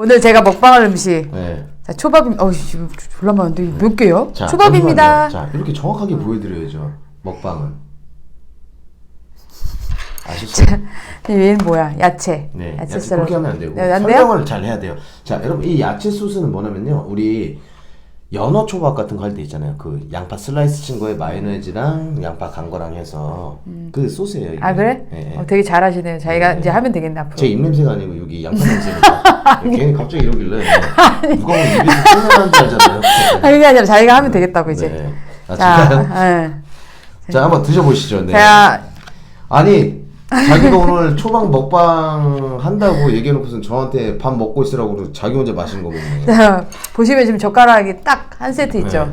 오늘 제가 먹방할 음식. 네. 자, 초밥입니다. 어우, 씨, 졸라 많은데 이거 몇 개요? 자, 초밥입니다. 잠시만요. 자, 이렇게 정확하게 보여드려야죠. 먹방은. 아시죠? 얘는 뭐야? 야채. 네, 야채 야채 샐러드. 그렇게 하면 안 되고 네, 안 돼요? 설명을 잘 해야 돼요. 자, 여러분 이 야채 소스는 뭐냐면요, 우리 연어 초밥 같은 거 할 때 있잖아요. 그 양파 슬라이스 친 거에 마요네즈랑 양파 간 거랑 해서 그 소스예요. 이게. 아 그래? 예, 예. 어, 되게 잘하시네요. 자기가 네. 이제 하면 되겠네 앞으로. 제 입냄새가 아니고 여기 양파 냄새니까 괜히 갑자기 이러길래 누가 보면 입에서 튀어나오는 줄 알잖아요. 아 그게 아니라 자기가 하면 되겠다고 이제. 네. 아, 자, 진짜요? 예. 자, 한번 드셔보시죠. 네. 자, 아니 자기가 오늘 초밥 먹방 한다고 얘기해놓고선 저한테 밥 먹고 있으라고 그러고 자기 혼자 마시는 거 보면 자, 보시면 지금 젓가락이 딱 한 세트 있죠. 네.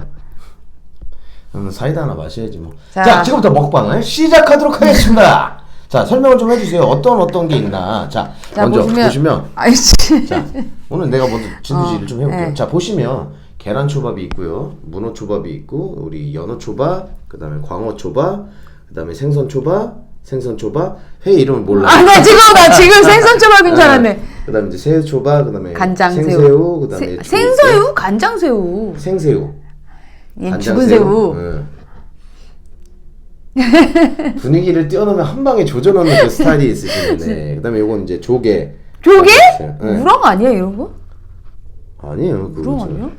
그러면 사이다 하나 마셔야지 뭐. 자. 자, 지금부터 먹방을 시작하도록 하겠습니다. 자 설명을 좀 해주세요. 어떤 어떤 게 있나. 자, 자, 먼저 보시면, 보시면 아이씨. 자 오늘 내가 먼저 진두지를 어, 좀 해볼게요. 네. 자 보시면 계란 초밥이 있고요, 문어 초밥이 있고 우리 연어 초밥, 그다음에 광어 초밥, 그다음에 생선 초밥, 생선 초밥. 회 이름을 몰라. 아, 나 지금 나 지금 생선 초밥인 줄 알았네. 그다음에 이제 새우 초밥, 그다음에 간장 새우. 생새우, 그다음에 세- 생새우? 간장 새우. 네? 생새우. 얘 죽은 새우. 응. 분위기를 띄워놓으면 한 방에 조져놓는 그 스타일이 있으시는데 그다음에 요건 이제 조개. 조개? 네. 우렁 아니야 이런 거? 아니에요. 그거 우렁 저- 아니야?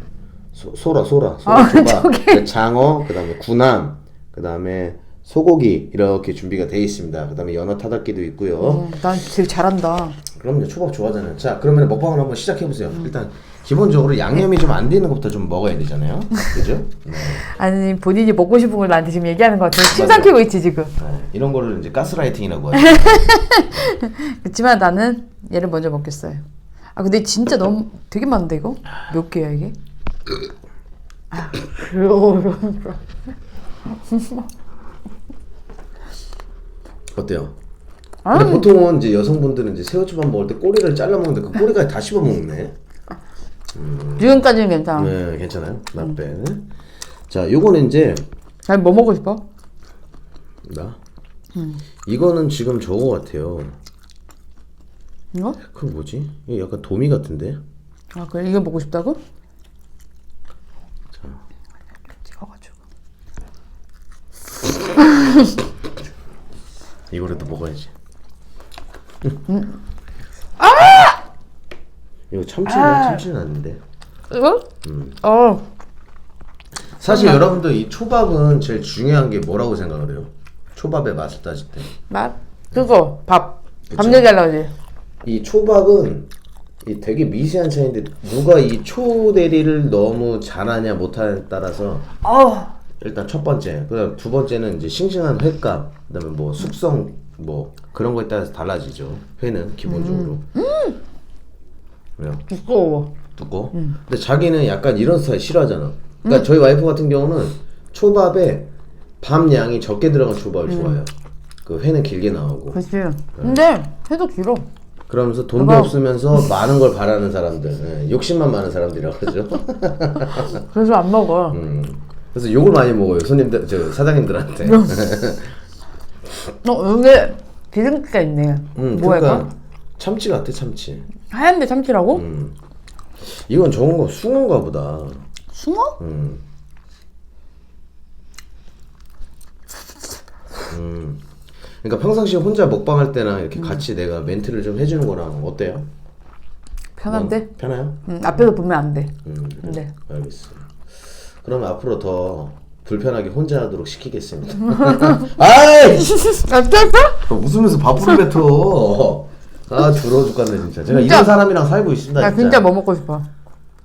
소, 소라 소라 소라 아, 초밥. 장어 그다음에 군함 그다음에 소고기 이렇게 준비가 되어 있습니다. 그다음에 연어 타닥기도 있고요. 어, 난 되게 잘한다. 그럼요 초밥 좋아하잖아요. 자 그러면 먹방을 한번 시작해 보세요. 음. 일단 기본적으로 양념이 좀 안 되는 것부터 좀 먹어야 되잖아요. 그죠? 네. 아니 본인이 먹고 싶은 걸 나한테 지금 얘기하는 것 같아. 침 삼키고 있지 지금. 네, 이런 거를 이제 가스라이팅이라고 하죠. 그렇지만 나는 얘를 먼저 먹겠어요. 아 근데 진짜 너무 되게 많은데 이거 몇 개야 이게? 아, 어때요? 아, 근데 보통은 이제 여성분들은 이제 새우초밥 먹을 때 꼬리를 잘라 먹는데 그 꼬리까지 다 씹어 먹네. 지금까지는 괜찮아. 네, 괜찮아요. 나빼. 자, 요거는 이제 아니 뭐 먹고 싶어? 나. 음. 이거는 지금 저거 같아요. 이거? 그 뭐지? 이게 약간 도미 같은데. 아 그래 이거 먹고 싶다고? 찍어가지고. 이거라도 먹어야지. 음. 아! 이거 참치는 참치는 아닌데. 이거? 음. 어. 사실 여러분들 이 초밥은 제일 중요한 게 뭐라고 생각을 해요? 초밥의 맛을 따질 때. 맛? 그거 밥. 밥. 얘기하려고 그러지. 이 초밥은 이 되게 미세한 차이인데 누가 이 초대리를 너무 잘하냐 못하냐에 따라서 어. 일단 첫 번째, 그다음 두 번째는 이제 싱싱한 회값, 그다음에 뭐 숙성 뭐 그런 거에 따라서 달라지죠. 회는 기본적으로. 왜요? 두꺼워. 두꺼? 근데 자기는 약간 이런 스타일 싫어하잖아. 그러니까 저희 와이프 같은 경우는 초밥에 밥 양이 적게 들어간 초밥을 좋아해요. 그 회는 길게 나오고. 그렇지. 근데 해도 길어. 그러면서 돈도 대박. 없으면서 많은 걸 바라는 사람들, 예, 욕심만 많은 사람들이라고 그러죠. 그래서 안 먹어. 음, 그래서 욕을 많이 먹어요 손님들, 저 사장님들한테. 어 여기 기름기가 있네. 음, 뭐야 그러니까 이거? 참치 같아 참치. 하얀데 참치라고? 음, 이건 저건 거 숭어인가 보다. 숭어? 음. 음. 그러니까 평상시에 혼자 먹방할 때나 이렇게 같이 내가 멘트를 좀 해주는 거랑 어때요? 편한데? 뭐, 편해요? 응, 앞에서 보면 안 돼. 음, 네. 알겠어. 그럼 앞으로 더 불편하게 혼자 하도록 시키겠습니다. 아이! 어땠어? 웃으면서 밥풀을 뱉어. 아, 더러워 죽겠네, 진짜. 제가 진짜? 이런 사람이랑 살고 있습니다, 나 진짜. 뭐 먹고 싶어?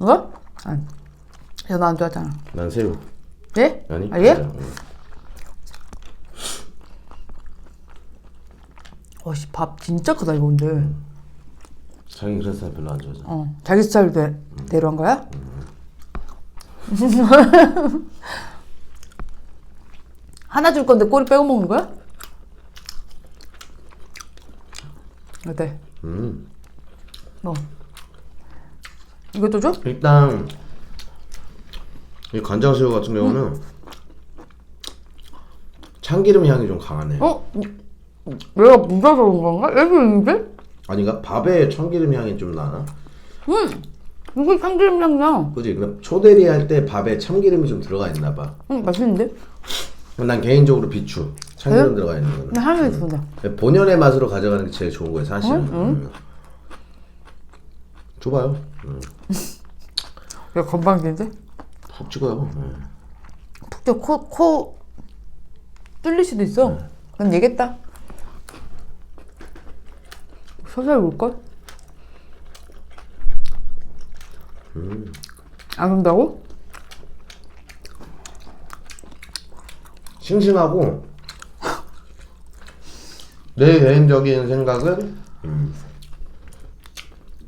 이거? 아니. 이거 나안 좋아하잖아. 난 새우. 예? 아니? 아, 예? 진짜. 응. 어씨 밥 진짜 크다 이거 근데. 자기 그런 사람 별로 안 좋아하잖아. 어 자기 스타일대로 대로 한 거야? 하나 줄 건데 꼬리 빼고 먹는 거야? 어때? 음. 뭐? 이것도 줘? 일단 이 간장새우 같은 경우는 참기름 향이 좀 강하네. 어? 내가 묻어서 그런 건가? 애기 있는데? 아닌가? 밥에 참기름 향이 좀 나나? 음! 이거 참기름 향 나. 그지? 그럼 초대리 할 때 밥에 참기름이 좀 들어가 있나 봐. 음, 맛있는데? 난 개인적으로 비추. 참기름 네? 들어가 있는 거는. 근데 향이 좋다. 본연의 맛으로 가져가는 게 제일 좋은 거예요, 사실은. 응? 응. 음. 줘봐요. 음. 야, 건방진데? 푹 찍어요. 음. 푹 쪄, 코, 코 뚫릴 수도 있어. 난 얘겠다. 서서히 올걸? 안 온다고? 싱싱하고 내 개인적인 생각은 음,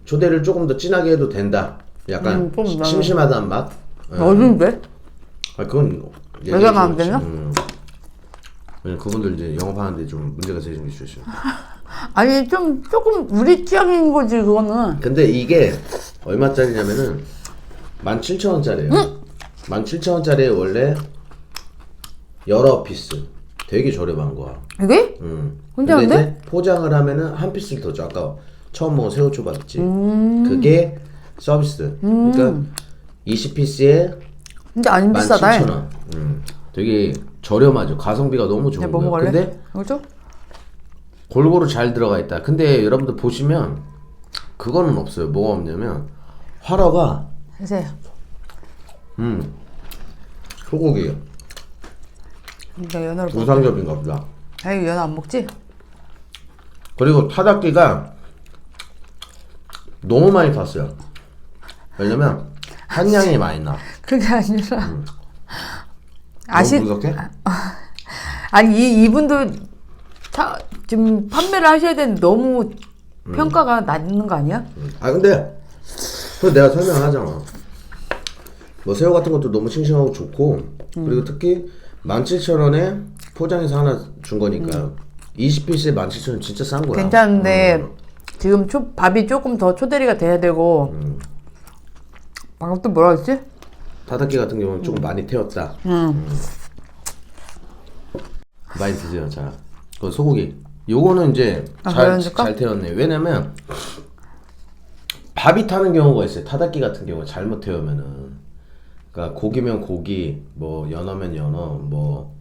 초대를 조금 더 진하게 해도 된다. 약간 음, 좀 시- 나는- 심심하다는 맛. 예. 어딘데? 아 그건 내가 안 얘기해주겠지. 되나? 음. 그분들 이제 영업하는데 좀 문제가 생길 수 있어요. 아니, 좀, 조금 우리 취향인 거지, 그거는. 근데 이게 얼마짜리냐면은 17,000원짜리예요. 17,000원짜리에 원래 여러 피스. 되게 저렴한 거야. 이게? 음. 혼자인데? 근데 이제 포장을 하면은 한 피스를 더 줘. 아까 처음 먹은 새우초밥 있지. 음. 그게 서비스. 그러니까 20피스에 근데 안 비싸다. 17,000원. 음. 되게 저렴하죠. 가성비가 너무 좋은 야, 뭐 거예요. 먹을래? 근데 이거죠? 골고루 잘 들어가 있다. 근데 여러분들 보시면 그거는 없어요. 뭐가 없냐면 화로가 해세요. 음 소고기 나 연어를 먹 우상겹인가 보다. 아니, 연어 안 먹지? 그리고 타닥기가 너무 많이 탔어요. 왜냐면 한량이 많이 나. 그게 아니라. 너무 아시, 무섭게? 아니, 이, 이분도 타, 지금 판매를 하셔야 되는데 너무 평가가 낮는 거 아니야? 아 근데 그 내가 설명하잖아. 뭐 새우 같은 것도 너무 싱싱하고 좋고 그리고 특히 17,000원에 포장해서 하나 준 거니까 20피스에 17,000원 진짜 싼 거야. 괜찮은데 지금 초, 밥이 조금 더 초대리가 돼야 되고 방금 또 뭐라 그랬지? 타닥기 같은 경우는 조금 많이 태웠다. 음. 많이 드세요, 자. 그 소고기. 요거는 이제 아, 잘? 잘 태웠네. 왜냐면 밥이 타는 경우가 있어요. 타닥기 같은 경우 잘못 태우면은. 그러니까 고기면 고기, 뭐 연어면 연어, 뭐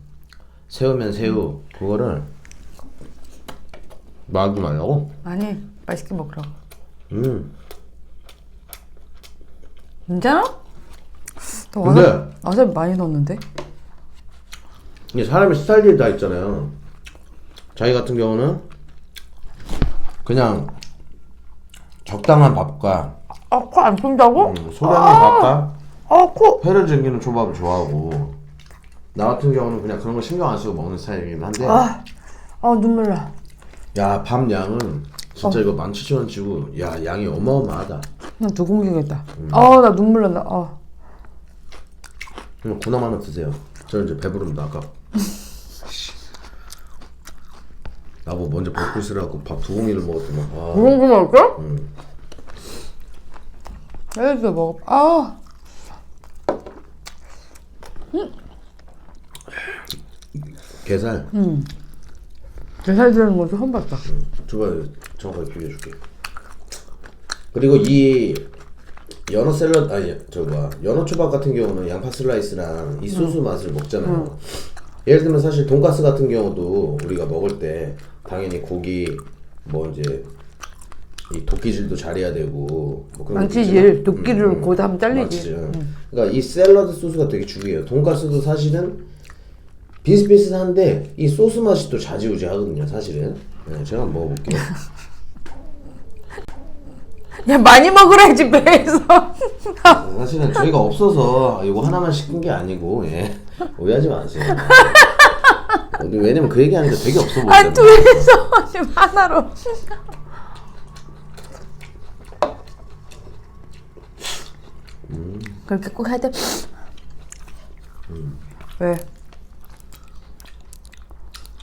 새우면 새우. 그거를 말도 말라고? 아니 맛있게 먹으라고 음. 괜찮아? 너 근데- 와사비, 와사비 많이 넣었는데? 이게 사람의 스타일이 다 있잖아요. 자기 같은 경우는 그냥 적당한 밥과 아 코 안 푼다고? 음, 소량의 밥과 아 코! 회를 즐기는 초밥을 좋아하고 나 같은 경우는 그냥 그런 거 신경 안 쓰고 먹는 스타일이긴 한데. 아, 아 눈물 나. 야 밥 양은 진짜 이거 17,000원 치고 야 양이 어마어마하다. 그냥 두 공기겠다. 아 나 눈물 난다. 아. 그냥 군함 하나 드세요. 저는 이제 배부릅니다 아까. 나보고 먼저 먹고 있으라고 밥 두 공기를 먹었더만 아, 그런 거 먹을까? 음. 이렇게 먹어 아 게살? 게살 들는 거 처음 봤다. 줘봐요 정확하게 비벼줄게. 그리고 이 연어 샐러드 아니 저 뭐야 연어 초밥 같은 경우는 양파 슬라이스랑 이 소스 맛을 먹잖아요. 예를 들면 사실 돈가스 같은 경우도 우리가 먹을 때 당연히 고기 뭐 이제 이 도끼질도 잘해야 되고 뭐 그런 것도 있지만 망치질 도끼를 거기다 하면 잘리지 맞지. 그러니까 이 샐러드 소스가 되게 중요해요. 돈가스도 사실은 비슷비슷한데 이 소스 맛이 또 좌지우지하거든요. 사실은. 네, 제가 한번 먹어볼게요. 야 많이 먹으라지 배에서 사실은 저희가 없어서 이거 하나만 시킨 게 아니고 예. 오해하지 마세요. 왜냐면 그 얘기하니까 되게 없어 아 보이잖아. 둘이서 지금 하나로 그렇게 꼭 해야 돼? 왜?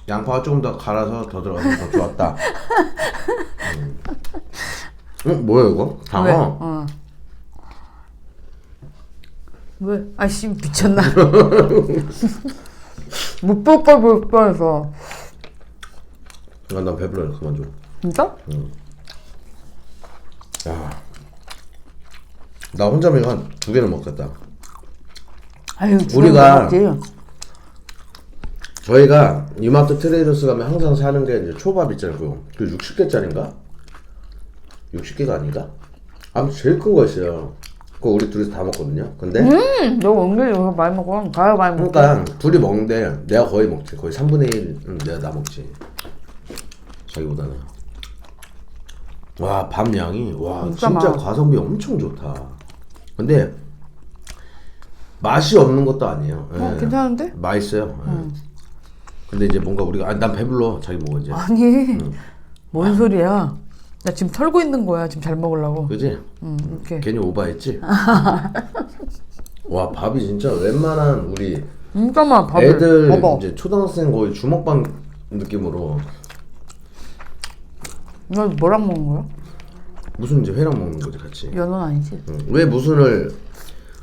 양파가 조금 더 갈아서 더 들어가서 더 좋았다. 음. 응, 뭐야 이거? 왜? 장어. 어. 왜? 아씨 미쳤나? 못 볼걸 볼 뻔해서 아, 난 배불러요. 그만 줘. 진짜? 야, 나 혼자면 한 두 개는 먹겠다. 아유 우리가- 먹지. 저희가 이마트 트레이더스 가면 항상 사는 게 이제 초밥 있잖아요. 그 60개짜리인가? 60개가 아닌가? 아무튼 제일 큰 거 있어요. 그거 우리 둘이서 다 먹거든요. 근데 음, 너 은근히 이거 많이 먹어. 가요 많이 먹어. 그러니까 둘이 먹는데 내가 거의 먹지. 거의 3분의 1은 내가 다 먹지. 자기보다는. 와, 밥 양이 와, 진짜 진짜. 가성비 엄청 좋다. 근데 맛이 없는 것도 아니에요. 어, 예. 괜찮은데? 맛있어요. 예. 근데 이제 뭔가 우리가 아, 난 배불러. 자기 먹어 이제. 아니 뭔 소리야? 나 지금 털고 있는 거야. 지금 잘 먹으려고. 그지? 음, 이렇게. 괜히 오바했지? 와 밥이 진짜 웬만한 우리 많아 밥을. 애들 봐봐. 이제 초등학생 거의 주먹밥 느낌으로 이거 뭐랑 먹는 거야? 무슨 이제 회랑 먹는 거지 같이. 연어는 아니지. 응. 왜 무순을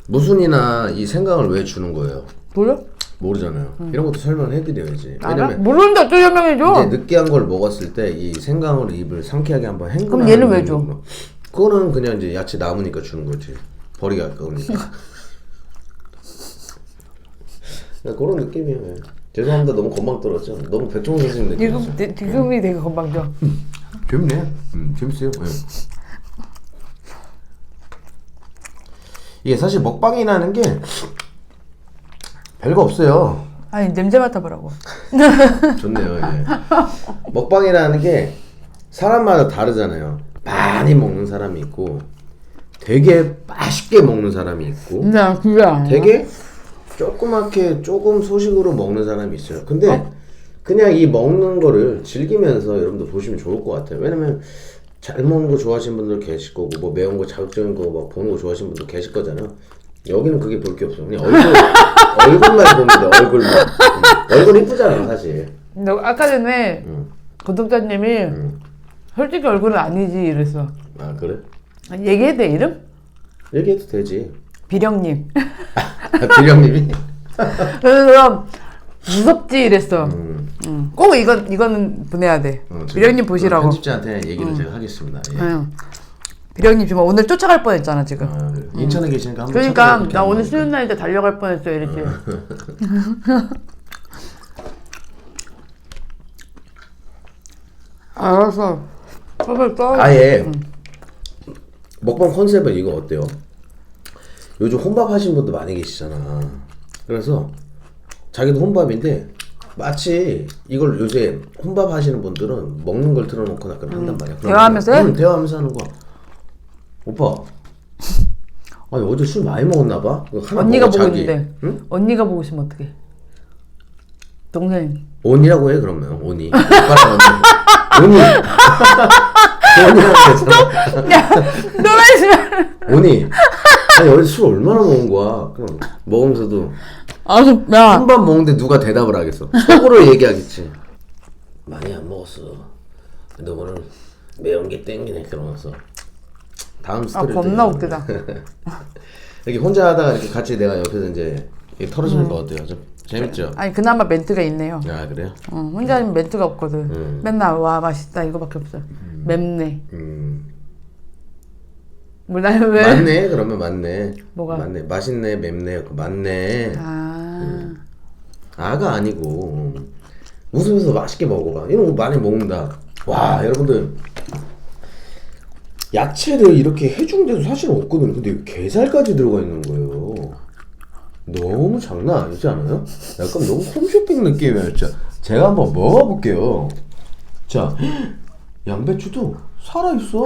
무순이나 이 생강을 왜 주는 거예요? 몰라? 모르잖아요. 이런 것도 설명해드려야지. 알아? 왜냐면 모르는데 어떻게 설명해줘? 이제 느끼한 걸 먹었을 때 이 생강으로 입을 상쾌하게 한번 헹구는. 그럼 얘는 왜 줘? 그거는 그냥 이제 야채 남으니까 주는 거지. 버리기 아까우니까. 그냥 그런 느낌이에요. 예. 죄송합니다. 너무 건방 떨었죠. 너무 백종원 선생님 느낌이죠. 지금 내- 지금이 되게 건방져. 재밌네. 음, 재밌어요. 예. 이게 사실 먹방이라는 게 별거 없어요. 아니 냄새 맡아보라고. 좋네요. 예. 먹방이라는 게 사람마다 다르잖아요. 많이 먹는 사람이 있고 되게 맛있게 먹는 사람이 있고 근데 그게 아니야. 되게 조그맣게 조금 소식으로 먹는 사람이 있어요. 근데 그냥 이 먹는 거를 즐기면서 여러분들 보시면 좋을 것 같아요. 왜냐면 잘 먹는 거 좋아하시는 분들 계실 거고 뭐 매운 거 자극적인 거 막 보는 거 좋아하시는 분들 계실 거잖아요. 여기는 그게 볼 게 없어요. 그냥 얼굴 얼굴만 돼. 얼굴만. 음. 얼굴 이쁘잖아 사실. 근데 아까 전에 음. 구독자님이 음. 솔직히 얼굴은 아니지 이랬어. 아 그래? 얘기해도 돼 이름? 얘기해도 되지. 비령님. 아, 비령님이. 그래서 무섭지 이랬어. 음. 응. 꼭 이건 이거는 보내야 돼. 어, 비령님 보시라고. 편집자한테 얘기를 제가 하겠습니다. 예. 응. 비령님 지금 오늘 쫓아갈 뻔했잖아 지금. 아, 그래. 인천에 계시니까 한번 그러니까 찾아뵙게 나 오늘 쉬는 날인데 달려갈 뻔했어 이랬지. 알았어. 빨리 써. 아예 먹방 컨셉은 이거 어때요? 요즘 혼밥 하시는 분도 많이 계시잖아. 그래서 자기도 혼밥인데 마치 이걸 요새 혼밥 하시는 분들은 먹는 걸 틀어놓거나 그런 한단 말이야. 그러면- 대화하면서 해? 응, 대화하면서 하는 거야. 오빠. 아니 어제 술 많이 먹었나 봐. 하나 언니가 먹어, 보고 자기. 있는데. 응? 언니가 보고 있으면 어떡해? 동생. 온이라고 해 그러면 온이. 오빠랑 언니. 온이. 온이라고 해서. 야. 오니 아니 어제 술 얼마나 먹은 거야 그럼 먹으면서도 아, 야. 한 번 먹는데 누가 대답을 하겠어 속으로 얘기하겠지 많이 안 먹었어 근데 오늘 매운 게 땡기네 그러면서 다음 아, 스토리 겁나 웃기다. 이렇게 혼자 하다가 이렇게 같이 내가 옆에서 이제 이렇게 털어주니까 어때요 좀 재밌죠 아니 그나마 멘트가 있네요. 아 그래요 어, 혼자는 멘트가 없거든. 음. 맨날 와 맛있다 이거밖에 없어. 맵네. 음 몰라 왜? 맞네 그러면 맞네 뭐가? 맞네 맛있네 맵네 그 맞네 아, 아가 아니고 웃으면서 맛있게 먹어봐. 이런 거 많이 먹는다. 와 여러분들. 야채를 이렇게 해준 데도 사실 없거든요. 근데 게살까지 들어가 있는 거예요. 너무 장난 아니지 않아요? 약간 너무 홈쇼핑 느낌이에요 진짜. 제가 한번 먹어볼게요. 자 양배추도 살아있어.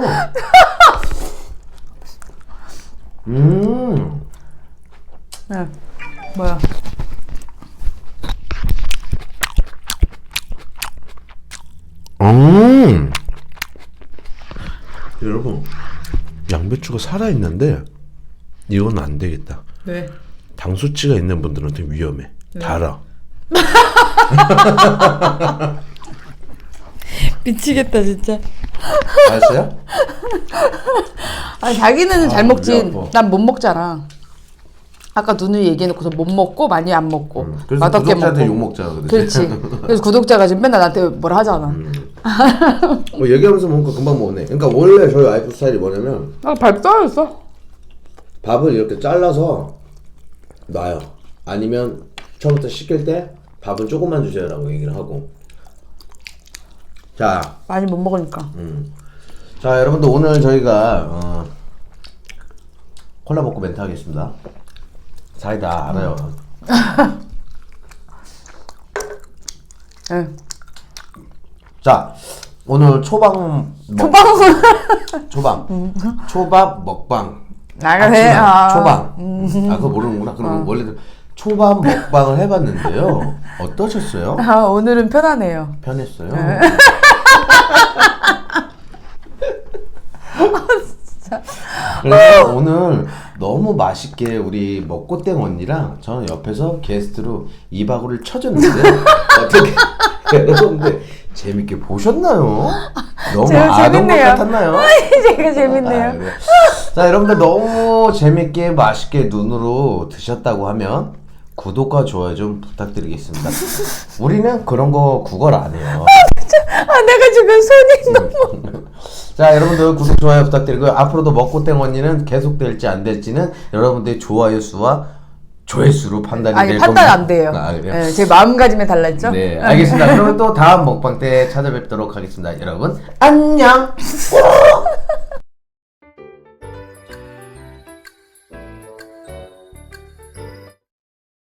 음. 네. 뭐야? 음. 여러분 양배추가 살아 있는데 이건 안 되겠다 네. 당 수치가 있는 분들은 좀 위험해 달아 미치겠다 진짜. 알았어요? 아니 자기는 잘 아, 먹지. 우리 아빠. 난못 먹잖아. 아까 눈을 얘기해놓고서 못 먹고 많이 안 먹고 음, 그래서 맛없게 구독자한테 먹고. 욕먹자 그러지 그렇지. 그래서 구독자가 지금 맨날 나한테 뭐라 하잖아. 뭐 얘기하면서 먹으니까 금방 먹네 그러니까 원래 저희 와이프 스타일이 뭐냐면 아, 발 떨어졌어. 밥을 이렇게 잘라서 놔요. 아니면 처음부터 시킬 때 밥은 조금만 주세요라고 얘기를 하고. 자, 많이 못 먹으니까. 자 여러분들 오늘 저희가 어, 콜라 먹고 멘트 하겠습니다. 사이다 알아요. 예. 자 오늘 초방 먹, 초방은 초방 초밥 먹방 나가 아침에 해. 아. 초방 아 그거 모르는구나. 그럼 원래 초밥 먹방을 해봤는데요. 어떠셨어요? 아, 오늘은 편하네요. 편했어요. 그래서 오늘 너무 맛있게 우리 먹고땡 언니랑 저는 옆에서 게스트로 이바구를 쳐줬는데 어떻게 여러분들 재밌게 보셨나요? 너무 제가 아동 것 재밌네요. 같았나요? 제가 아, 재밌네요. 그래요? 자 여러분들 너무 재밌게 맛있게 눈으로 드셨다고 하면 구독과 좋아요 좀 부탁드리겠습니다. 우리는 그런 거 구걸 안 해요. 아, 내가 지금 손이 너무. 자 여러분들 구독 좋아요 부탁드리고요. 앞으로도 먹고 땡 언니는 계속 될지 안 될지는 여러분들의 좋아요 수와 조회수로 판단이 아니, 될 판단 겁니다. 안 돼요. 아, 그래요? 예, 제 마음가짐에 달라있죠? 네 알겠습니다. 그러면 또 다음 먹방 때 찾아뵙도록 하겠습니다. 여러분 안녕.